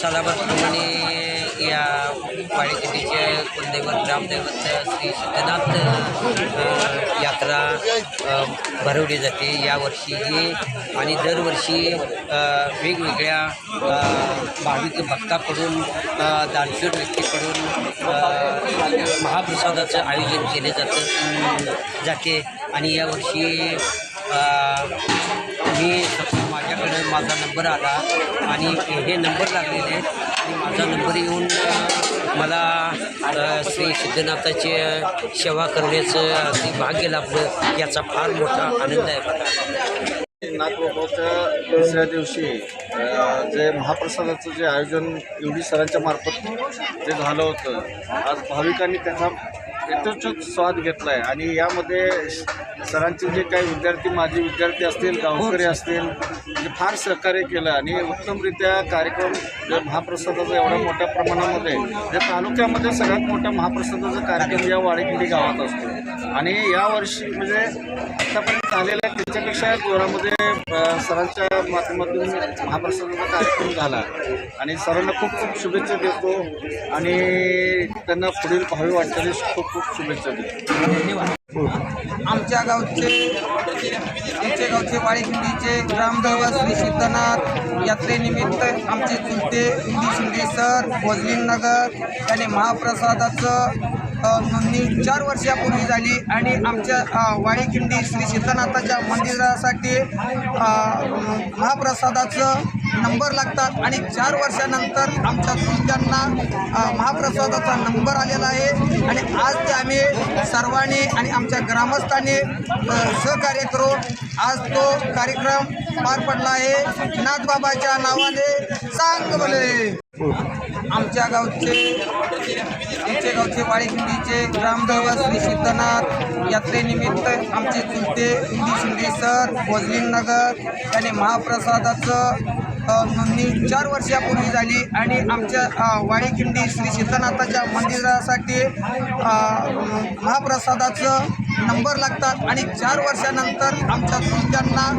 सदाप्रमाणे या वाडीकिल्लीचे कुलदैवत ग्रामदैवत श्री सिद्धनाथ यात्रा भरवली जाते. यावर्षीही आणि दरवर्षी वेगवेगळ्या भाविक भक्ताकडून दानशूर व्यक्तीकडून महाप्रसादाचं आयोजन केले जातं जाते. आणि यावर्षी मी माझा नंबर आला आणि हे नंबर लागलेले आहेत. आणि माझा नंबर येऊन मला श्री सिद्धनाथाची सेवा करण्याचं अगदी भाग्य लाभलं याचा फार मोठा आनंद आहे मला. नागबाबाच्या दुसऱ्या दिवशी जे महाप्रसादाचं जे आयोजन एवढी सरांच्या मार्फत जे झालं होतं आज भाविकांनी त्याचा यथोचित स्वाद घेतला आहे आणि यामध्ये सरांचे जे काही विद्यार्थी माजी विद्यार्थी असतील गावकरी असतील म्हणजे फार सहकार्य केलं. आणि उत्तमरित्या कार्यक्रम जे महाप्रसादाचा एवढ्या मोठ्या प्रमाणामध्ये जे तालुक्यामध्ये सगळ्यात मोठा महाप्रसादाचा कार्यक्रम या वाडेकिल्ली गावात असतो. आणि यावर्षी म्हणजे आत्तापर्यंत झालेल्या त्याच्यापेक्षा जोरामध्ये सरांच्या माध्यमातून महाप्रसादाचा कार्यक्रम झाला. आणि सरांना खूप खूप शुभेच्छा देतो आणि त्यांना पुढील भावी वाटचालीस खूप खूप शुभेच्छा देतो. आमच्या गावचे आमच्या गावचे वाळीखिंडीचे ग्रामदैवत श्री सिद्धनाथ यात्रेनिमित्त आमचे चुलते हिंदी शिंदे सर भोजलीनगर आणि महाप्रसादाचं नोंदणी चार वर्षापूर्वी झाली आणि आमच्या अ, वाडीखिंडी श्री सिद्धनाथाच्या मंदिरासाठी महाप्रसादाचं नंबर लागतात आणि चार वर्षानंतर आमच्या तुमच्यांना महाप्रसादाचा नंबर आलेला आहे. आणि आज ते आम्ही सर्वांनी आणि आमच्या ग्रामस्थांनी सहकार्य करून आज तो कार्यक्रम पार पडला आहे. नाथबाबाच्या नावाने सांग बोले. आमच्या गावचे आमच्या गावचे वाडीखिंडीचे ग्रामदैवत श्री सिद्धनाथ यात्रेनिमित्त आमचे चुलते हिंदी शिंदे सर भोजलिंग नगर याने महाप्रसादाचं नोंदणी चार वर्षापूर्वी झाली आणि आमच्या अ, श्री सिद्धनाथाच्या मंदिरासाठी महाप्रसादाचं नंबर लागतात आणि चार वर्षानंतर आमच्या चुलत्यांना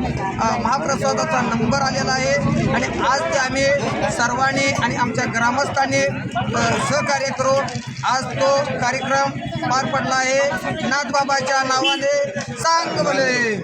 महाप्रसादाचा नंबर आलेला आहे. आणि आज ते आम्ही सर्वांनी आणि आमच्या ग्रामस्थांनी सहकार्य करून आज तो कार्यक्रम पार पडला आहे. नाथबाबाच्या नावाने सांग बोले.